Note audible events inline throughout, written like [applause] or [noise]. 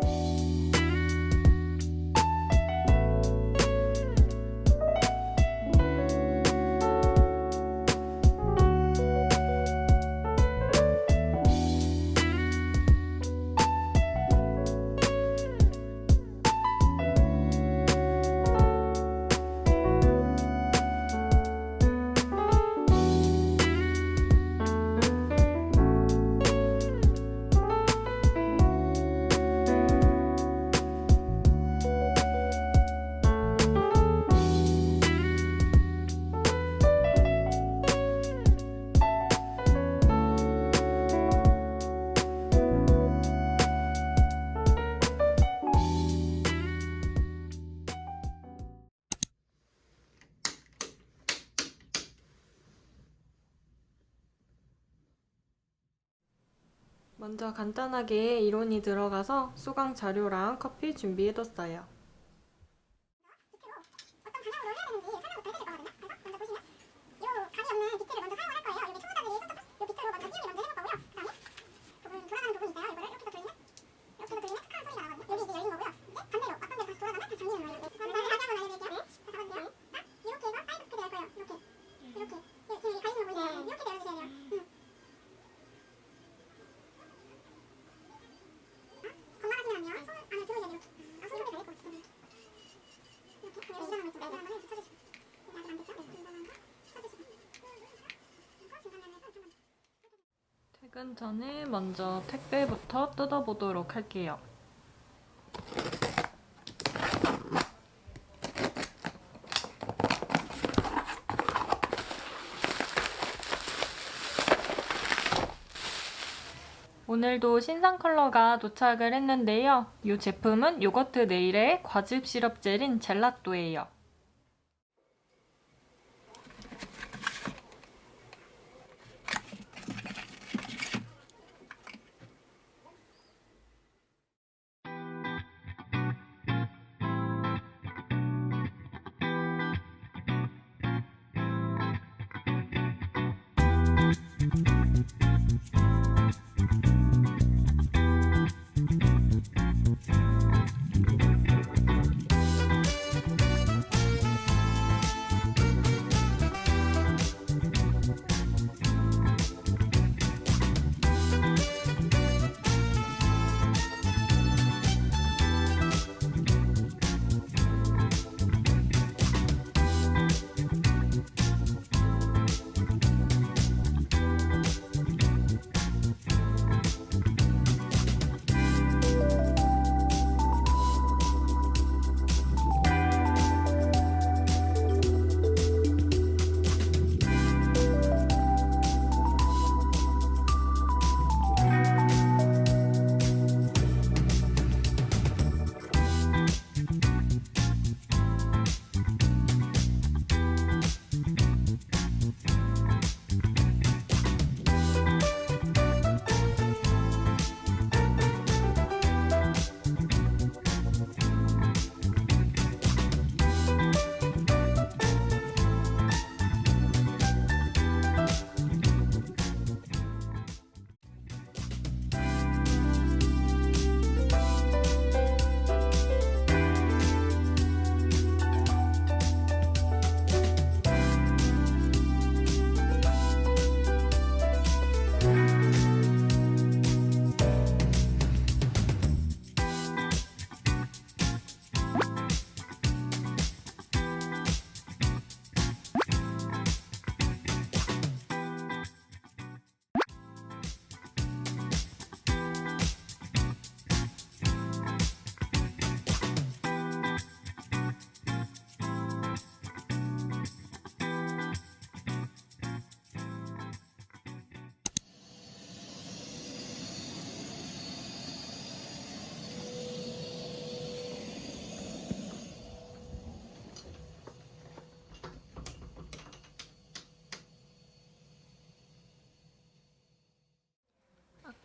Bye. 먼저 간단하게 이론이 들어가서 수강 자료랑 커피 준비해뒀어요. 어떤 방향으로 해야 되는지 설명부터 해드릴 거거든요. 그래서 먼저 보시면 이 감이 없는 비트를 먼저 사용을 할 거예요. 여기 초보자들이 손톱 이 비트로 먼저 띄우기 먼저 해볼 거고요. 그다음에 부분 돌아가는 부분이 있어요. 이거를 이렇게 더 돌리면 이렇게 더 돌리면 탁하는 소리가 나거든요. 여기 이제 열린 거고요. 이제 반대로 어떤 데로 다시 돌아가면 다 잠기는 거예요. 그다음에 방향을 알려드릴게요. 자, 잡아주세요. 자, 이렇게 해서 사이드 크게 될 거예요. 이렇게. 이렇게. 예, 지금 여기 가리시는 거 보이세요? 이렇게 내려주셔야 돼요. 음. 건강하시면요. 손을 안에 들어오셔야 돼요. 아, 손 이렇게 돼 있고. 이렇게. 이렇게. 그럼 여기 일어나면 좀 내가 한번 해주세요. 아직 안 됐죠? 네, 중간한 거 쳐주시고. 이거 중간면에서 좀만 퇴근 전에 먼저 택배부터 뜯어보도록 할게요. 오늘도 신상 컬러가 도착을 했는데요. 이 제품은 요거트 네일의 과즙 시럽 젤인 젤라또예요.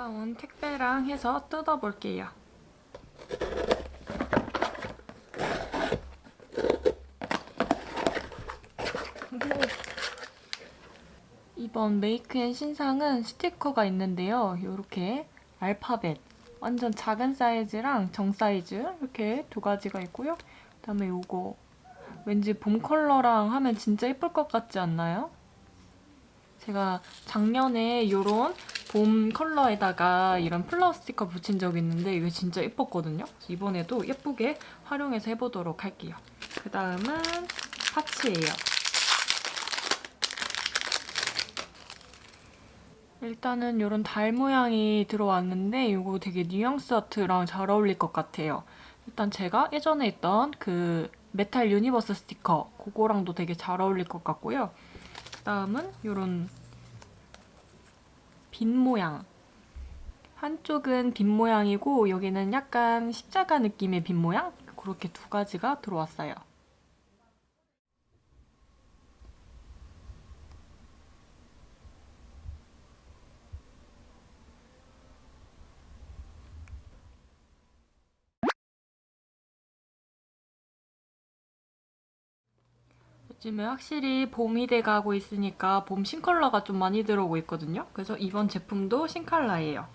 온 택배랑 해서 뜯어볼게요. 이번 메이크앤 신상은 스티커가 있는데요. 이렇게 알파벳 완전 작은 사이즈랑 정 사이즈 이렇게 두 가지가 있고요. 그다음에 요거 왠지 봄 컬러랑 하면 진짜 예쁠 것 같지 않나요? 제가 작년에 이런 봄 컬러에다가 이런 플라워 스티커 붙인 적이 있는데 이게 진짜 예뻤거든요. 이번에도 예쁘게 활용해서 해보도록 할게요. 그 다음은 파츠예요. 일단은 이런 달 모양이 들어왔는데 이거 되게 뉘앙스 아트랑 잘 어울릴 것 같아요. 일단 제가 예전에 있던 그 메탈 유니버스 스티커 그거랑도 되게 잘 어울릴 것 같고요. 그 다음은 이런 빈 모양. 한쪽은 빈 모양이고 여기는 약간 십자가 느낌의 빈 모양 그렇게 두 가지가 들어왔어요. 요즘에 확실히 봄이 돼가고 있으니까 봄 신컬러가 좀 많이 들어오고 있거든요. 그래서 이번 제품도 신컬러예요.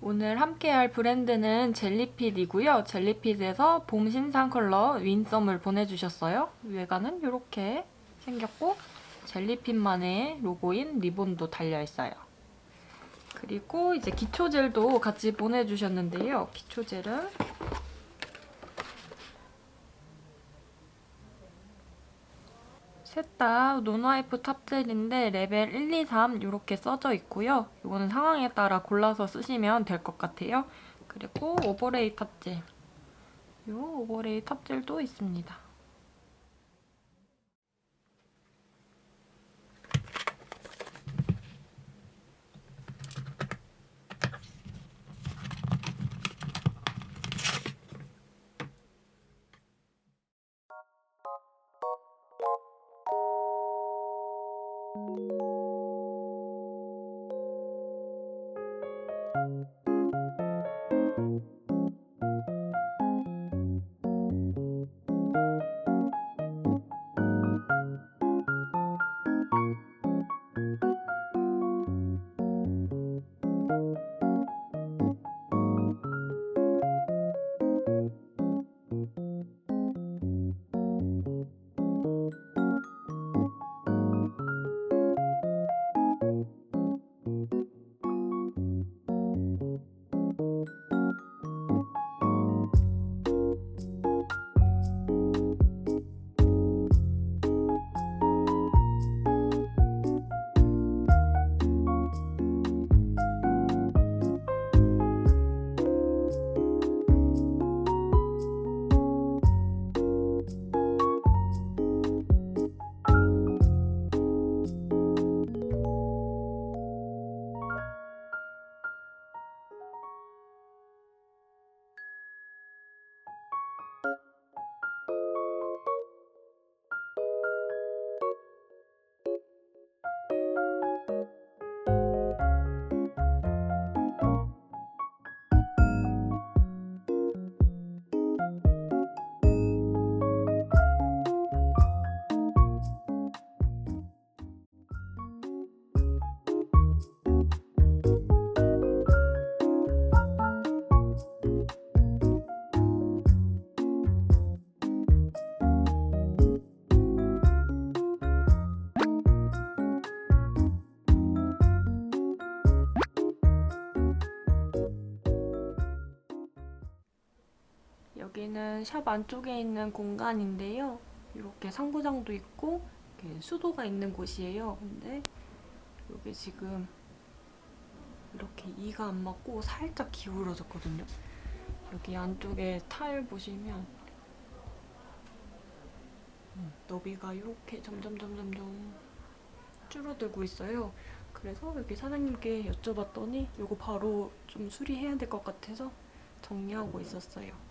오늘 함께할 브랜드는 젤리핏이고요. 젤리핏에서 봄 신상 컬러 윈썸을 보내주셨어요. 외관은 이렇게 생겼고 젤리핏만의 로고인 리본도 달려있어요. 그리고 이제 기초젤도 같이 보내주셨는데요. 기초젤은 셋다 논와이프 탑젤인데 레벨 1, 2, 3 이렇게 써져 있고요. 이거는 상황에 따라 골라서 쓰시면 될 것 같아요. 그리고 오버레이 탑젤. 이 오버레이 탑젤도 있습니다. 여기는 샵 안쪽에 있는 공간인데요. 이렇게 상부장도 있고 이렇게 수도가 있는 곳이에요. 근데 여기 지금 이렇게 이가 안 맞고 살짝 기울어졌거든요. 여기 안쪽에 타일 보시면 음, 너비가 이렇게 점점 점점 점 줄어들고 있어요. 그래서 여기 사장님께 여쭤봤더니 이거 바로 좀 수리해야 될 것 같아서 정리하고 있었어요.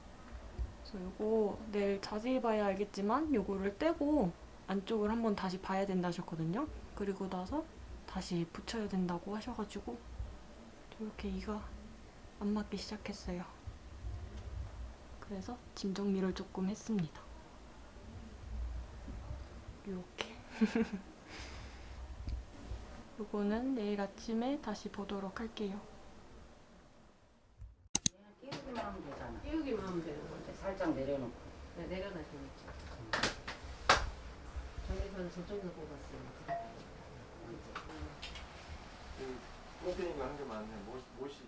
그래서 이거 내일 자세히 봐야 알겠지만 이거를 떼고 안쪽을 한번 다시 봐야 된다 하셨거든요. 그리고 나서 다시 붙여야 된다고 하셔가지고 이렇게 이가 안 맞기 시작했어요. 그래서 짐 정리를 조금 했습니다. 이렇게 [laughs] 요거는 내일 아침에 다시 보도록 할게요. 띄우기만 하면 되잖아. 띄우기만 하면 되는 건데 살짝 내려놓고. 네, 내려놔주니까 저기서는 저쪽에서 뽑았으니까 꽃피니까 한게 많네. 못, 못이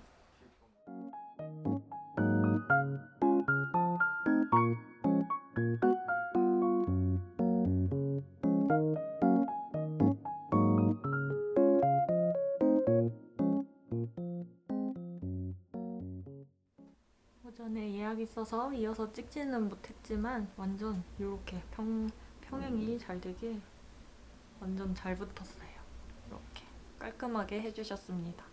있어서 이어서 찍지는 못했지만 완전 이렇게 평, 평행이 잘 되게 완전 잘 붙었어요. 이렇게 깔끔하게 해주셨습니다.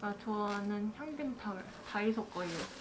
제가 좋아하는 향균 타월 다이소 거예요.